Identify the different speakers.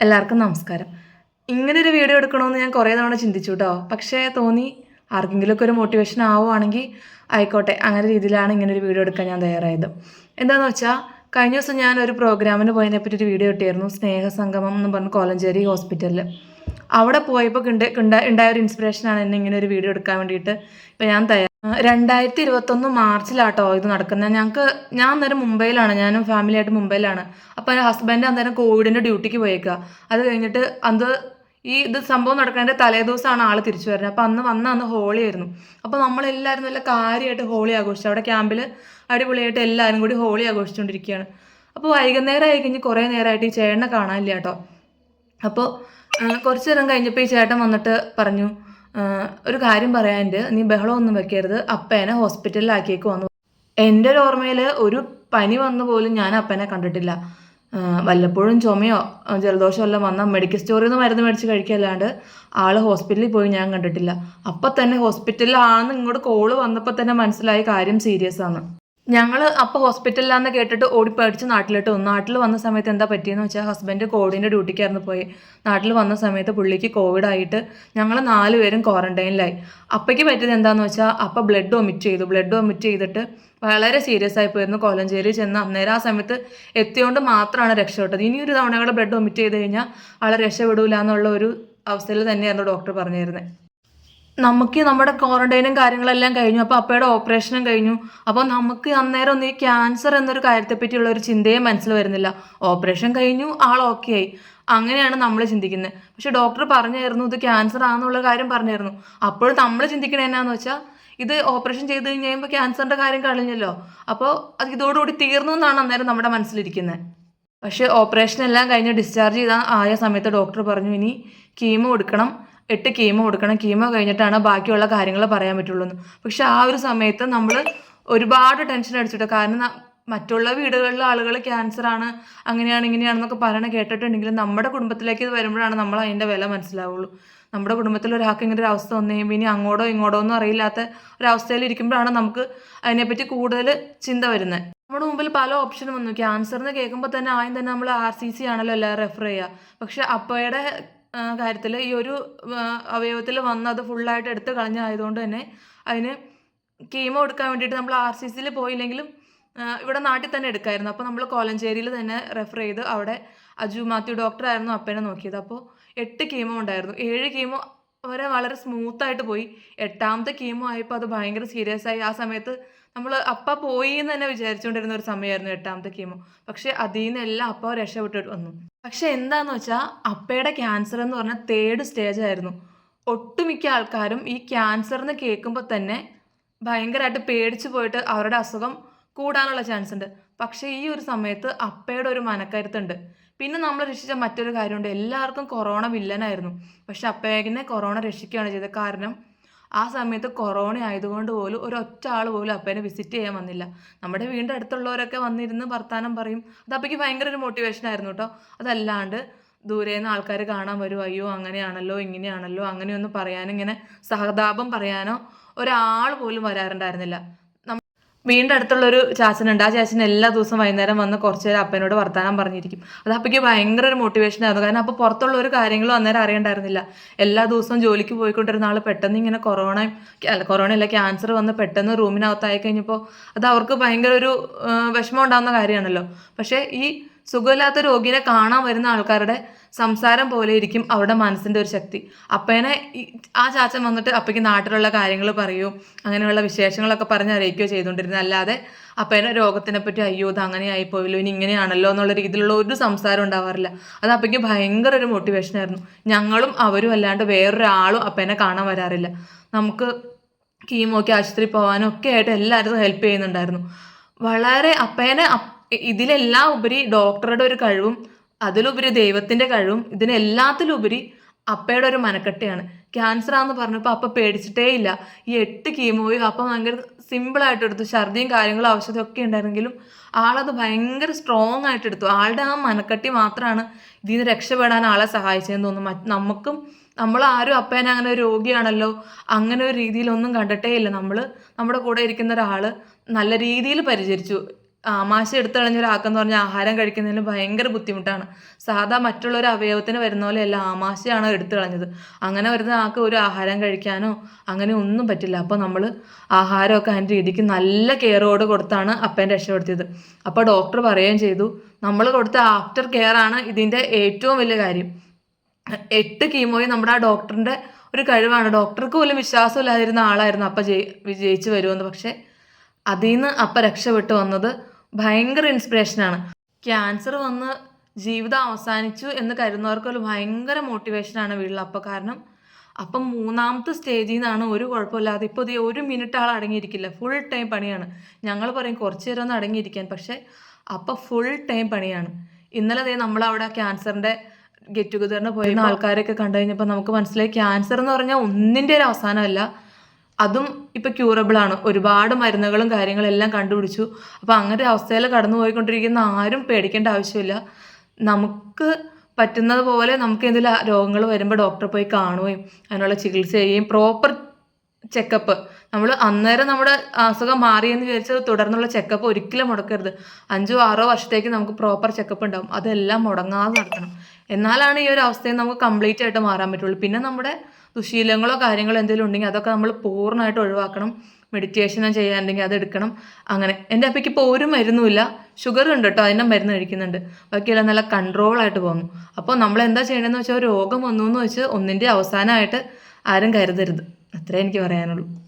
Speaker 1: എല്ലാവർക്കും നമസ്കാരം. ഇങ്ങനെ ഒരു വീഡിയോ എടുക്കണമെന്ന് ഞാൻ കുറേ തവണ ചിന്തിച്ചു കേട്ടോ പക്ഷേ തോന്നി ആർക്കെങ്കിലുമൊക്കെ ഒരു മോട്ടിവേഷൻ ആവുകയാണെങ്കിൽ ആയിക്കോട്ടെ അങ്ങനെ രീതിയിലാണ് ഇങ്ങനെ ഒരു വീഡിയോ എടുക്കാൻ ഞാൻ തയ്യാറായത്. എന്താണെന്ന് വെച്ചാൽ കഴിഞ്ഞ ദിവസം ഞാൻ ഒരു പ്രോഗ്രാമിന് പോയതിനെ പറ്റി ഒരു വീഡിയോ ഇട്ടായിരുന്നു സ്നേഹസംഗമം എന്ന് പറഞ്ഞ് കോലഞ്ചേരി ഹോസ്പിറ്റലിൽ അവിടെ പോയപ്പോൾ കണ്ട ഉണ്ടായ ഒരു ഇൻസ്പിറേഷനാണ് എന്നെ ഇങ്ങനെ ഒരു വീഡിയോ എടുക്കാൻ വേണ്ടിയിട്ട് ഇപ്പം ഞാൻ തയ്യാർ രണ്ടായിരത്തി ഇരുപത്തൊന്ന് മാർച്ചിലാട്ടോ ഇത് നടക്കുന്നത്. ഞങ്ങൾക്ക് ഞാൻ അന്നേരം മുംബൈയിലാണ്. ഞാനും ഫാമിലിയായിട്ട് മുംബൈയിലാണ്. അപ്പോൾ എന്റെ ഹസ്ബൻഡ് അന്നേരം കോവിഡിന്റെ ഡ്യൂട്ടിക്ക് പോയേക്കുക അത് കഴിഞ്ഞിട്ട് അത് ഈ ഇത് സംഭവം നടക്കുന്നതിന്റെ തലേ ദിവസമാണ് ആൾ തിരിച്ചു വരുന്നത്. അപ്പോൾ അന്ന് വന്ന അന്ന് ഹോളി ആയിരുന്നു അപ്പോൾ നമ്മളെല്ലാവരും നല്ല കാര്യമായിട്ട് ഹോളി ആഘോഷിച്ചു. അവിടെ ക്യാമ്പിൽ അടിപൊളിയായിട്ട് എല്ലാവരും കൂടി ഹോളി ആഘോഷിച്ചുകൊണ്ടിരിക്കുകയാണ് അപ്പോൾ വൈകുന്നേരം ആയി കഴിഞ്ഞ് കുറേ നേരമായിട്ട് ഈ ചേട്ടനെ കാണാനില്ല കേട്ടോ അപ്പോൾ കുറച്ച് നേരം കഴിഞ്ഞപ്പോൾ ഈ ചേട്ടൻ വന്നിട്ട് പറഞ്ഞു ഒരു കാര്യം പറയാനുണ്ട്. നീ ബഹളമൊന്നും വെക്കരുത്. അപ്പേനെ ഹോസ്പിറ്റലിലാക്കിയേക്ക് വന്നു. എന്റെ ഒരു ഓർമ്മയിൽ ഒരു പനി വന്നു പോലും ഞാൻ അപ്പനെ കണ്ടിട്ടില്ല. വല്ലപ്പോഴും ചുമയോ ജലദോഷം എല്ലാം വന്നാൽ മെഡിക്കൽ സ്റ്റോറിൽ നിന്ന് മരുന്ന് മേടിച്ച് കഴിക്കല്ലാണ്ട് ആൾ ഹോസ്പിറ്റലിൽ പോയി ഞാൻ കണ്ടിട്ടില്ല. അപ്പം തന്നെ ഹോസ്പിറ്റലിലാണെന്ന് ഇങ്ങോട്ട് കോൾ വന്നപ്പോൾ തന്നെ മനസ്സിലായ കാര്യം സീരിയസ് ആണ്. ഞങ്ങൾ അപ്പോൾ ഹോസ്പിറ്റലിലാന്ന് കേട്ടിട്ട് ഓടി പേടിച്ച് നാട്ടിലോട്ട് വന്നു. നാട്ടിൽ വന്ന സമയത്ത് എന്താ പറ്റിയെന്ന് വെച്ചാൽ ഹസ്ബൻഡ് കോവിഡിന്റെ ഡ്യൂട്ടിക്കായിരുന്നു പോയി. നാട്ടിൽ വന്ന സമയത്ത് പുള്ളിക്ക് കോവിഡായിട്ട് ഞങ്ങൾ നാല് പേരും ക്വാറന്റൈനിലായി. അപ്പയ്ക്ക് പറ്റിയത് എന്താണെന്ന് വെച്ചാൽ അപ്പ ബ്ലഡ് വൊമിറ്റ് ചെയ്തു. ബ്ലഡ് വൊമിറ്റ് ചെയ്തിട്ട് വളരെ സീരിയസ് ആയി പോയിരുന്നു. കോലഞ്ചേരി ചെന്ന് അന്നേരം ആ സമയത്ത് എത്തിയോണ്ട് മാത്രമാണ് രക്ഷപ്പെട്ടത്. ഇനി ഒരു തവണ ബ്ലഡ് വൊമിറ്റ് ചെയ്ത് കഴിഞ്ഞാൽ ആളെ രക്ഷപ്പെടൂല എന്നുള്ള ഒരു അവസ്ഥയിൽ തന്നെയായിരുന്നു ഡോക്ടർ പറഞ്ഞിരുന്നത് നമുക്ക് നമ്മുടെ ക്വാറന്റൈനും കാര്യങ്ങളെല്ലാം കഴിഞ്ഞു. അപ്പോൾ അപ്പയുടെ ഓപ്പറേഷനും കഴിഞ്ഞു. അപ്പോൾ നമുക്ക് അന്നേരം ഒന്നും ഈ ക്യാൻസർ എന്നൊരു കാര്യത്തെ പറ്റിയുള്ള ഒരു ചിന്തയെ മനസ്സിൽ വരുന്നില്ല. ഓപ്പറേഷൻ കഴിഞ്ഞു ആൾ ഓക്കെ ആയി. അങ്ങനെയാണ് നമ്മൾ ചിന്തിക്കുന്നത്. പക്ഷെ ഡോക്ടർ പറഞ്ഞായിരുന്നു ഇത് ക്യാൻസർ ആണെന്നുള്ള കാര്യം പറഞ്ഞായിരുന്നു. അപ്പോൾ നമ്മൾ ചിന്തിക്കണേ എന്നാന്ന് വെച്ചാൽ ഇത് ഓപ്പറേഷൻ ചെയ്ത് കഴിഞ്ഞ് കഴിയുമ്പോൾ ക്യാൻസറിന്റെ കാര്യം കളഞ്ഞല്ലോ അപ്പോൾ അത് ഇതോടുകൂടി തീർന്നു എന്നാണ് അന്നേരം നമ്മുടെ മനസ്സിലിരിക്കുന്നത്. പക്ഷേ ഓപ്പറേഷൻ എല്ലാം കഴിഞ്ഞ് ഡിസ്ചാർജ് ചെയ്ത ആയ സമയത്ത് ഡോക്ടർ പറഞ്ഞു ഇനി കീമോ എടുക്കണം. എട്ട് കീമോ കൊടുക്കണം. കീമോ കഴിഞ്ഞിട്ടാണ് ബാക്കിയുള്ള കാര്യങ്ങൾ പറയാൻ പറ്റുള്ളൂ പക്ഷെ ആ ഒരു സമയത്ത് നമ്മൾ ഒരുപാട് ടെൻഷൻ അടിച്ചിട്ട് കാരണം മറ്റുള്ള വീടുകളിലെ ആളുകൾ ക്യാൻസർ ആണ് അങ്ങനെയാണ് ഇങ്ങനെയാണെന്നൊക്കെ പറയണ കേട്ടിട്ടുണ്ടെങ്കിലും നമ്മുടെ കുടുംബത്തിലേക്ക് ഇത് വരുമ്പോഴാണ് നമ്മൾ അതിന്റെ വില മനസ്സിലാവുള്ളൂ. നമ്മുടെ കുടുംബത്തിൽ ഒരാൾക്ക് ഇങ്ങനെ ഒരു അവസ്ഥ വന്നു കഴിയുമ്പോൾ ഇനി അങ്ങോട്ടോ ഇങ്ങോട്ടോ ഒന്നും അറിയില്ലാത്ത ഒരവസ്ഥയിൽ ഇരിക്കുമ്പോഴാണ് നമുക്ക് അതിനെപ്പറ്റി കൂടുതൽ ചിന്ത വരുന്നത്. നമ്മുടെ മുമ്പിൽ പല ഓപ്ഷനും വന്നു. ക്യാൻസർ എന്ന് കേൾക്കുമ്പോൾ തന്നെ ആദ്യം തന്നെ നമ്മൾ ആർ സി സി ആണല്ലോ എല്ലാവരും റെഫർ ചെയ്യുക. പക്ഷെ അപ്പയുടെ കാര്യത്തിൽ ഈ ഒരു അവയവത്തിൽ വന്ന് അത് ഫുള്ളായിട്ട് എടുത്ത് കളഞ്ഞായതുകൊണ്ട് തന്നെ അതിന് കീമോ എടുക്കാൻ വേണ്ടിയിട്ട് നമ്മൾ ആർ സി സിയിൽ പോയില്ലെങ്കിലും ഇവിടെ നാട്ടിൽ തന്നെ എടുക്കായിരുന്നു. അപ്പോൾ നമ്മൾ കോലഞ്ചേരിയിൽ തന്നെ റെഫർ ചെയ്ത് അവിടെ അജു മാത്യു ഡോക്ടറായിരുന്നു അപ്പനെ നോക്കിയത്. അപ്പോൾ എട്ട് കീമോ ഉണ്ടായിരുന്നു. ഏഴ് കീമോ വരെ വളരെ സ്മൂത്തായിട്ട് പോയി. എട്ടാമത്തെ കീമോ ആയപ്പോൾ അത് ഭയങ്കര സീരിയസ് ആയി. ആ സമയത്ത് നമ്മൾ അപ്പ പോയി എന്ന് തന്നെ വിചാരിച്ചുകൊണ്ടിരുന്ന ഒരു സമയമായിരുന്നു എട്ടാമത്തെ കീമോ പക്ഷേ അതിൽ നിന്നെല്ലാം അപ്പ രക്ഷപ്പെട്ടിട്ട് വന്നു. പക്ഷെ എന്താന്ന് വെച്ചാൽ അപ്പയുടെ ക്യാൻസർ എന്ന് പറഞ്ഞാൽ തേർഡ് സ്റ്റേജ് ആയിരുന്നു. ഒട്ടുമിക്ക ആൾക്കാരും ഈ ക്യാൻസർ എന്ന് കേൾക്കുമ്പോൾ തന്നെ ഭയങ്കരമായിട്ട് പേടിച്ചു പോയിട്ട് അവരുടെ അസുഖം കൂടാനുള്ള ചാൻസ് ഉണ്ട്. പക്ഷേ ഈ ഒരു സമയത്ത് അപ്പയുടെ ഒരു മനക്കരുത്തുണ്ട്. പിന്നെ നമ്മൾ രക്ഷിച്ച മറ്റൊരു കാര്യമുണ്ട്. എല്ലാവർക്കും കൊറോണ വില്ലനായിരുന്നു പക്ഷെ അപ്പേകിനെ കൊറോണ രക്ഷിക്കുകയാണ് ചെയ്തത്. കാരണം ആ സമയത്ത് കൊറോണ ആയതുകൊണ്ട് പോലും ഒരൊറ്റ ആൾ പോലും അപ്പേനെ വിസിറ്റ് ചെയ്യാൻ വന്നില്ല. നമ്മുടെ വീടിന്റെ അടുത്തുള്ളവരൊക്കെ വന്നിരുന്ന് വർത്താനം പറയും. അത് അപ്പയ്ക്ക് ഭയങ്കര ഒരു മോട്ടിവേഷൻ ആയിരുന്നു കേട്ടോ അതല്ലാണ്ട് ദൂരെ നിന്ന് ആൾക്കാർ കാണാൻ വരും. അയ്യോ അങ്ങനെയാണല്ലോ ഇങ്ങനെയാണല്ലോ അങ്ങനെയൊന്നും പറയാനോ ഇങ്ങനെ സഹതാപം പറയാനോ ഒരാൾ പോലും വരാറുണ്ടായിരുന്നില്ല. വീടിന്റെ അടുത്തുള്ളൊരു ചാച്ചനുണ്ട്. ആ ചാച്ചൻ എല്ലാ ദിവസവും വൈകുന്നേരം വന്ന് കുറച്ച് നേരം അപ്പനോട് വർത്താനം പറഞ്ഞിരിക്കും. അത് അപ്പയ്ക്ക് ഭയങ്കര ഒരു മോട്ടിവേഷൻ ആയിരുന്നു. കാരണം അപ്പോൾ പുറത്തുള്ള ഒരു കാര്യങ്ങളും അന്നേരം അറിയണ്ടായിരുന്നില്ല. എല്ലാ ദിവസവും ജോലിക്ക് പോയിക്കൊണ്ടിരുന്ന ആൾ പെട്ടെന്ന് ഇങ്ങനെ കൊറോണ അല്ല കൊറോണ അല്ല ക്യാൻസർ വന്ന് പെട്ടെന്ന് റൂമിനകത്തായി കഴിഞ്ഞപ്പോൾ അത് അവർക്ക് ഭയങ്കര ഒരു വിഷമം ഉണ്ടാകുന്ന കാര്യമാണല്ലോ. പക്ഷേ ഈ സുഖമില്ലാത്ത രോഗിനെ കാണാൻ വരുന്ന ആൾക്കാരുടെ സംസാരം പോലെ ഇരിക്കും അവരുടെ മനസ്സിന്റെ ഒരു ശക്തി. അപ്പേനെ ആ ചാച്ചൻ വന്നിട്ട് അപ്പയ്ക്ക് നാട്ടിലുള്ള കാര്യങ്ങൾ പറയൂ അങ്ങനെയുള്ള വിശേഷങ്ങളൊക്കെ പറഞ്ഞ് അറിയിക്കുകയോ ചെയ്തുകൊണ്ടിരുന്നത്. അല്ലാതെ അപ്പേനെ രോഗത്തിനെ പറ്റി അയ്യോ ഇത് അങ്ങനെ ആയിപ്പോയല്ലോ ഇനി ഇങ്ങനെയാണല്ലോ എന്നുള്ള രീതിയിലുള്ള ഒരു സംസാരം ഉണ്ടാവാറില്ല. അത് അപ്പയ്ക്ക് ഭയങ്കര ഒരു മോട്ടിവേഷൻ ആയിരുന്നു. ഞങ്ങളും അവരും അല്ലാണ്ട് വേറൊരാളും അപ്പേനെ കാണാൻ വരാറില്ല. നമുക്ക് കീമോക്ക് ആശുപത്രി പോകാനും ഒക്കെ ആയിട്ട് എല്ലാവരും ഹെൽപ്പ് ചെയ്യുന്നുണ്ടായിരുന്നു. വളരെ അപ്പേനെ അപ്- ഇതിലെല്ലാം ഉപരി ഡോക്ടറുടെ ഒരു കഴിവും അതിലുപരി ദൈവത്തിന്റെ കഴിവും ഇതിനെല്ലാത്തിലുപരി അപ്പയുടെ ഒരു മനക്കെട്ടയാണ്. ക്യാൻസർ ആണെന്ന് പറഞ്ഞപ്പോൾ അപ്പ പേടിച്ചിട്ടേ ഇല്ല. ഈ എട്ട് കീമോയും അപ്പ ഭയങ്കര സിമ്പിളായിട്ട് എടുത്തു. ഛർദിയും കാര്യങ്ങളും ഔഷധം ഒക്കെ ഉണ്ടായിരുന്നെങ്കിലും ആളത് ഭയങ്കര സ്ട്രോങ് ആയിട്ട് എടുത്തു. ആളുടെ ആ മനക്കെട്ടി മാത്രമാണ് ഇതിൽ നിന്ന് രക്ഷപ്പെടാൻ ആളെ സഹായിച്ചതെന്ന് തോന്നുന്നു. നമുക്കും നമ്മൾ ആരും അപ്പേനെ അങ്ങനെ ഒരു രോഗിയാണല്ലോ അങ്ങനെ ഒരു രീതിയിലൊന്നും കണ്ടിട്ടേ ഇല്ല. നമ്മൾ നമ്മുടെ കൂടെ ഇരിക്കുന്ന ഒരാൾ നല്ല രീതിയിൽ പരിചരിച്ചു. ആമാശ എടുത്തു കളഞ്ഞ ഒരാൾക്കെന്ന് പറഞ്ഞാൽ ആഹാരം കഴിക്കുന്നതിന് ഭയങ്കര ബുദ്ധിമുട്ടാണ്. സാധാ മറ്റുള്ള ഒരു അവയവത്തിന് വരുന്ന പോലെ പോലെയല്ല ആമാശയാണ് എടുത്തു കളഞ്ഞത് അങ്ങനെ വരുന്ന ആൾക്ക് ഒരു ആഹാരം കഴിക്കാനോ അങ്ങനെ ഒന്നും പറ്റില്ല. അപ്പോൾ നമ്മൾ ആഹാരമൊക്കെ അതിന്റെ രീതിക്ക് നല്ല കെയറോട് കൊടുത്താണ് അപ്പൻ രക്ഷപ്പെടുത്തിയത്. അപ്പോൾ ഡോക്ടർ പറയുകയും ചെയ്തു നമ്മൾ കൊടുത്ത ആഫ്റ്റർ കെയർ ആണ് ഇതിന്റെ ഏറ്റവും വലിയ കാര്യം. എട്ട് കീമോയും നമ്മുടെ ആ ഡോക്ടറിന്റെ ഒരു കഴിവാണ്. ഡോക്ടർക്ക് പോലും വിശ്വാസമില്ലാതിരുന്ന ആളായിരുന്നു അപ്പം ജയി വിജയിച്ച് വരുമെന്ന്. പക്ഷേ അതിൽ നിന്ന് അപ്പം രക്ഷപ്പെട്ടു വന്നത് ഭയങ്കര ഇൻസ്പിറേഷനാണ് ക്യാൻസർ വന്ന് ജീവിതം അവസാനിച്ചു എന്ന് കരുതുന്നവർക്ക് ഒരു ഭയങ്കര മോട്ടിവേഷനാണ് വീട്ടിലപ്പോൾ കാരണം അപ്പം മൂന്നാമത്തെ സ്റ്റേജിൽ നിന്നാണ് ഒരു കുഴപ്പമില്ലാതെ ഇപ്പോൾ ഇത് ഒരു മിനിറ്റ് ആൾ അടങ്ങിയിരിക്കില്ല. ഫുൾ ടൈം പണിയാണ്. ഞങ്ങൾ പറയും കുറച്ച് നേരം ഒന്ന് അടങ്ങിയിരിക്കാൻ. പക്ഷേ അപ്പം ഫുൾ ടൈം പണിയാണ്. ഇന്നലെ ദേ നമ്മളവിടെ ക്യാൻസറിന്റെ ഗെറ്റ് ടുഗദറിന് പോയിരുന്ന ആൾക്കാരൊക്കെ കണ്ടു കഴിഞ്ഞപ്പോൾ നമുക്ക് മനസ്സിലായി. ക്യാൻസർ എന്ന് പറഞ്ഞാൽ ഒന്നിന്റെ ഒരു അവസാനമല്ല അതും ഇപ്പം ക്യൂറബിൾ ആണ്. ഒരുപാട് മരുന്നുകളും കാര്യങ്ങളും എല്ലാം കണ്ടുപിടിച്ചു. അപ്പോൾ അങ്ങനെ ഒരു അവസ്ഥയിൽ കടന്നു പോയിക്കൊണ്ടിരിക്കുന്ന ആരും പേടിക്കേണ്ട ആവശ്യമില്ല. നമുക്ക് പറ്റുന്നത് പോലെ നമുക്ക് എന്തെങ്കിലും രോഗങ്ങൾ വരുമ്പോൾ ഡോക്ടറെ പോയി കാണുകയും അതിനുള്ള ചികിത്സ ചെയ്യുകയും പ്രോപ്പർ ചെക്കപ്പ് നമ്മൾ അന്നേരം നമ്മുടെ അസുഖം മാറിയെന്ന് വിചാരിച്ചത് തുടർന്നുള്ള ചെക്കപ്പ് ഒരിക്കലും മുടക്കരുത്. അഞ്ചോ ആറോ വർഷത്തേക്ക് നമുക്ക് പ്രോപ്പർ ചെക്കപ്പ് ഉണ്ടാവും. അതെല്ലാം മുടങ്ങാതെ നടത്തണം. എന്നാലാണ് ഈ ഒരു അവസ്ഥയിൽ നമുക്ക് കംപ്ലീറ്റ് ആയിട്ട് മാറാൻ പറ്റുള്ളൂ. പിന്നെ നമ്മുടെ ദുശീലങ്ങളോ കാര്യങ്ങളോ എന്തെങ്കിലും ഉണ്ടെങ്കിൽ അതൊക്കെ നമ്മൾ പൂർണമായിട്ട് ഒഴിവാക്കണം. മെഡിറ്റേഷൻ ചെയ്യാനുണ്ടെങ്കിൽ അത് എടുക്കണം. അങ്ങനെ. എന്റെ അപ്പയ്ക്ക് ഇപ്പോൾ ഒരു മരുന്നുമില്ല. ഷുഗർ ഉണ്ട് കേട്ടോ. അതിന്റെ മരുന്ന് കഴിക്കുന്നുണ്ട്. ബാക്കിയെല്ലാം നല്ല കൺട്രോളായിട്ട് പോകുന്നു. അപ്പോൾ നമ്മൾ എന്താ ചെയ്യണമെന്ന് വെച്ചാൽ രോഗം വന്നു എന്ന് വെച്ച് ഒന്നിന്റെ അവസാനമായിട്ട് ആരും കരുതരുത്. അത്രേ എനിക്ക് പറയാനുള്ളൂ.